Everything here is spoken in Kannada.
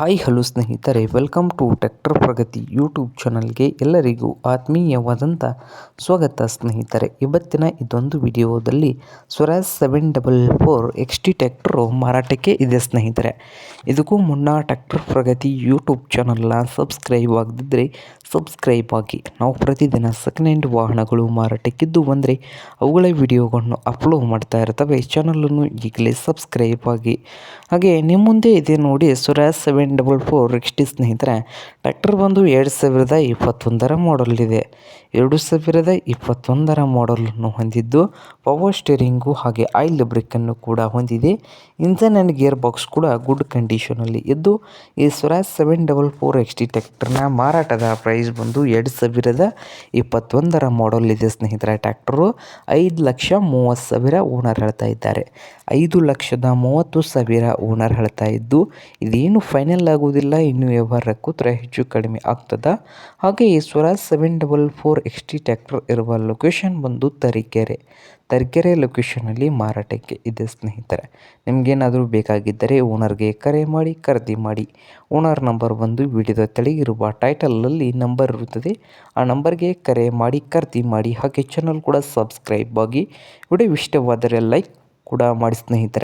ಹಾಯ್ ಹಲೋ ಸ್ನೇಹಿತರೆ welcome to tractor Pragati YouTube ಚಾನಲ್ಗೆ ಎಲ್ಲರಿಗೂ ಆತ್ಮೀಯವಾದಂಥ ಸ್ವಾಗತ ಸ್ನೇಹಿತರೆ. ಇವತ್ತಿನ ಇದೊಂದು ವಿಡಿಯೋದಲ್ಲಿ Swaraj seven double four X T tractor ಮಾರಾಟಕ್ಕೆ ಇದೆ ಸ್ನೇಹಿತರೆ. ಇದಕ್ಕೂ ಮುನ್ನ ಟ್ರ್ಯಾಕ್ಟರ್ ಪ್ರಗತಿ ಯೂಟ್ಯೂಬ್ ಚಾನಲ್ನ ಸಬ್ಸ್ಕ್ರೈಬ್ ಆಗದಿದ್ದರೆ ಸಬ್ಸ್ಕ್ರೈಬ್ ಆಗಿ. ನಾವು ಪ್ರತಿದಿನ ಸೆಕೆಂಡ್ ಹ್ಯಾಂಡ್ ವಾಹನಗಳು ಮಾರಾಟಕ್ಕಿದ್ದು ಬಂದರೆ ಅವುಗಳ ವಿಡಿಯೋಗಳನ್ನು ಅಪ್ಲೋಡ್ ಮಾಡ್ತಾ ಇರ್ತವೆ. ಚಾನಲನ್ನು ಈಗಲೇ ಸಬ್ಸ್ಕ್ರೈಬ್ ಆಗಿ. ಹಾಗೆ ನಿಮ್ಮ ಮುಂದೆ ಇದೆ ನೋಡಿ Swaraj seven double four X T ಸ್ನೇಹಿತರೆ, ಟ್ರ್ಯಾಕ್ಟರ್ ಬಂದು ಎರಡು ಸಾವಿರದ ಇಪ್ಪತ್ತೊಂದರ ಮಾಡಲ್ ಇದೆ ಎರಡು ಸಾವಿರದ ಇಪ್ಪತ್ತೊಂದರ ಮಾಡಲನ್ನು ಹೊಂದಿದ್ದು ಪವರ್ ಸ್ಟೇರಿಂಗು ಹಾಗೆ ಆಯಿಲ್ ಬ್ರೇಕನ್ನು ಕೂಡ ಹೊಂದಿದೆ. ಇಂಜನ್ ಆ್ಯಂಡ್ ಗಿಯರ್ ಬಾಕ್ಸ್ ಕೂಡ ಗುಡ್ ಕಂಡೀಷನಲ್ಲಿ ಇದ್ದು, ಈ Swaraj seven double four XT ಟ್ರ್ಯಾಕ್ಟರ್ನ ಮಾರಾಟದ ಪ್ರೈಸ್ ಬಂದು ಎರಡು ಸಾವಿರದ ಇಪ್ಪತ್ತೊಂದರ ಮಾಡಲ್ ಇದೆ ಸ್ನೇಹಿತರೆ ಟ್ರ್ಯಾಕ್ಟರು. ಐದು ಲಕ್ಷ ಮೂವತ್ತು ಸಾವಿರ ಓನರ್ ಹೇಳ್ತಾ ಇದ್ದಾರೆ. ಐದು ಲಕ್ಷದ ಮೂವತ್ತು ಸಾವಿರ ಓನರ್ ಹೇಳ್ತಾ ಇದ್ದು, ಇದೇನು ಫೈನಲ್ ಆಗುವುದಿಲ್ಲ ಇನ್ನು ವ್ಯವಹಾರ ಕೂತ್ರೆ ಹೆಚ್ಚು ಕಡಿಮೆ ಆಗ್ತದ. ಹಾಗೆ ಈ Swaraj seven double four X T tractor ಇರುವ ಲೊಕೇಶನ್ ಬಂದು ತರೀಕೆರೆ. ತರೀಕೆರೆ ಲೊಕೇಶನಲ್ಲಿ ಮಾರಾಟಕ್ಕೆ ಇದೆ ಸ್ನೇಹಿತರೆ. ನಿಮಗೇನಾದರೂ ಬೇಕಾಗಿದ್ದರೆ ಓನರ್ಗೆ ಕರೆ ಮಾಡಿ, ಖರೀದಿ ಮಾಡಿ. ಓನರ್ ನಂಬರ್ ಬಂದು ವಿಡಿಯೋದ ತೆಳಗಿರುವ ಟೈಟಲಲ್ಲಿ ನಂಬರ್ ಇರುತ್ತದೆ. ಆ ನಂಬರ್ಗೆ ಕರೆ ಮಾಡಿ, ಖರೀದಿ ಮಾಡಿ, ಹಾಗೆ ಚಾನಲ್ ಕೂಡ ಸಬ್ಸ್ಕ್ರೈಬ್ ಆಗಿ. ವಿಡಿಯೋ ಇಷ್ಟವಾದರೆ ಲೈಕ್ ಕೂಡ ಮಾಡಿ ಸ್ನೇಹಿತರೆ.